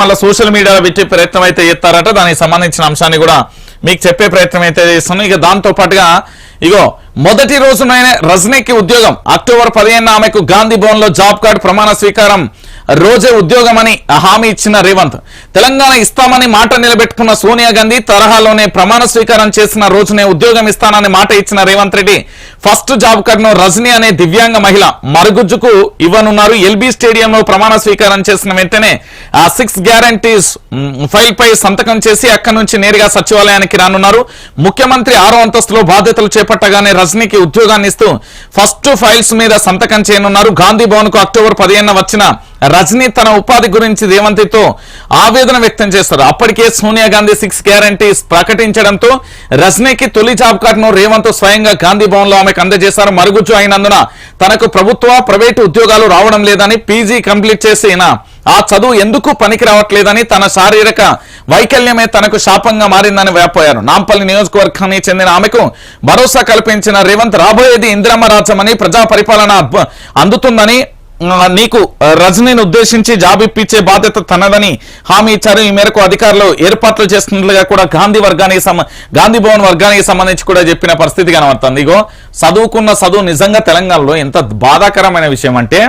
మళ్ళీ సోషల్ మీడియాలో పెట్టే ప్రయత్నం అయితే చేస్తారట. దానికి సంబంధించిన అంశాన్ని కూడా మీకు చెప్పే ప్రయత్నం అయితే చేస్తున్నాం. ఇక దాంతో పాటుగా ఇగో మొదటి రోజునైనా రజనీకి ఉద్యోగం. అక్టోబర్ పదిహేను ఆమెకు గాంధీ భవన్లో జాబ్ కార్డ్ ప్రమాణ స్వీకారం. రోజే ఉద్యోగమని హామీ ఇచ్చిన రేవంత్. తెలంగాణ ఇస్తామని మాట నిలబెట్టుకున్న సోనియా గాంధీ తరహాలోనే ప్రమాణ స్వీకారం చేసిన రోజునే ఉద్యోగం ఇస్తానని మాట ఇచ్చిన రేవంత్ రెడ్డి ఫస్ట్ జాబ్ కర్ను ను రజనీ అనే దివ్యాంగ మహిళ మరుగుజ్జుకు ఇవ్వనున్నారు. ఎల్బీ స్టేడియంలో ప్రమాణ స్వీకారం చేసిన వెంటనే ఆ సిక్స్ గ్యారంటీస్ ఫైల్ పై సంతకం చేసి అక్కడి నుంచి నేరుగా సచివాలయానికి రానున్నారు. ముఖ్యమంత్రి ఆరో అంతస్తులో బాధ్యతలు చేపట్టగానే రజనీకి ఉద్యోగాన్ని ఇస్తూ ఫస్ట్ ఫైల్స్ మీద సంతకం చేయనున్నారు. గాంధీ భవన్కు అక్టోబర్ పదిహేను వచ్చిన రజనీ తన ఉపాధి గురించి రేవంత్తో ఆవేదన వ్యక్తం చేస్తారు. అప్పటికే సోనియా గాంధీ సిక్స్ గ్యారంటీస్ ప్రకటించడంతో రజనీకి తొలి జాబ్ కార్డును రేవంత్ స్వయంగా గాంధీ భవన్లో ఆమెకు అందజేశారు. మరుగుజ్జు అయినందున తనకు ప్రభుత్వ ప్రైవేటు ఉద్యోగాలు రావడం లేదని పీజీ కంప్లీట్ చేసిన ఆ చదువు ఎందుకు పనికి రావట్లేదని తన శారీరక వైకల్యమే తనకు శాపంగా మారిందని వేపోయారు నాంపల్లి నియోజకవర్గానికి చెందిన ఆమెకు భరోసా కల్పించిన రేవంత్ రాబోయేది ఇంద్రమ్మ రాజ్యమని ప్రజా పరిపాలన అందుతుందని నీకు రజనీని ఉద్దేశించి జాబ్ ఇప్పించే బాధ్యత తనదని హామీ ఇచ్చారు. ఈ మేరకు అధికారులు ఏర్పాట్లు చేస్తున్నట్లుగా కూడా గాంధీ వర్గానికి గాంధీ భవన్ వర్గానికి సంబంధించి కూడా చెప్పిన పరిస్థితి కనబడుతుంది. ఇగో చదువుకున్న చదువు నిజంగా తెలంగాణలో ఎంత బాధాకరమైన విషయం అంటే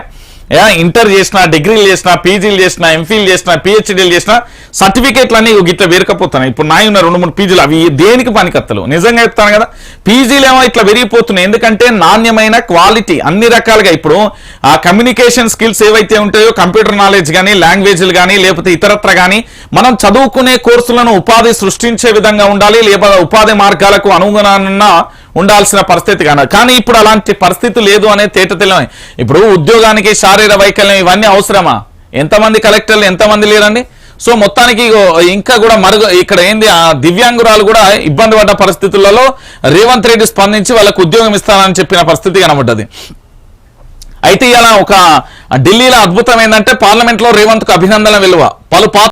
ఇంటర్ చేసిన డిగ్రీలు చేసిన పీజీలు చేసిన ఎంఫీలు చేసిన పిహెచ్డీలు చేసిన సర్టిఫికేట్లు అన్ని ఇట్లా వేరకపోతున్నాయి ఇప్పుడు నాయి ఉన్న రెండు మూడు పీజీలు అవి దేనికి పనికత్తలు నిజంగా చెప్తాను కదా పీజీలు ఏమో ఇట్లా విరిగిపోతున్నాయి ఎందుకంటే నాణ్యమైన క్వాలిటీ అన్ని రకాలుగా ఇప్పుడు ఆ కమ్యూనికేషన్ స్కిల్స్ ఏవైతే ఉంటాయో కంప్యూటర్ నాలెడ్జ్ కానీ లాంగ్వేజ్లు కానీ లేకపోతే ఇతరత్ర కానీ మనం చదువుకునే కోర్సులను ఉపాధి సృష్టించే విధంగా ఉండాలి లేకపోతే ఉపాధి మార్గాలకు అనుగుణంగా ఉండాల్సిన పరిస్థితి కన. కానీ ఇప్పుడు అలాంటి పరిస్థితి లేదు అనే తేట తెలియని. ఇప్పుడు ఉద్యోగానికి శారీర వైకల్యం ఇవన్నీ అవసరమా? ఎంతమంది కలెక్టర్లు ఎంతమంది లేరండి? సో మొత్తానికి ఇంకా కూడా మరుగు ఇక్కడ ఏంది ఆ దివ్యాంగురాలు కూడా ఇబ్బంది పడ్డ పరిస్థితులలో రేవంత్ రెడ్డి స్పందించి వాళ్ళకు ఉద్యోగం ఇస్తానని చెప్పిన పరిస్థితి కనబడ్డది. అయితే ఇలా ఒక ఢిల్లీలో అద్భుతం ఏంటంటే పార్లమెంట్లో రేవంత్కు అభినందన విలువ. పలు పాత్ర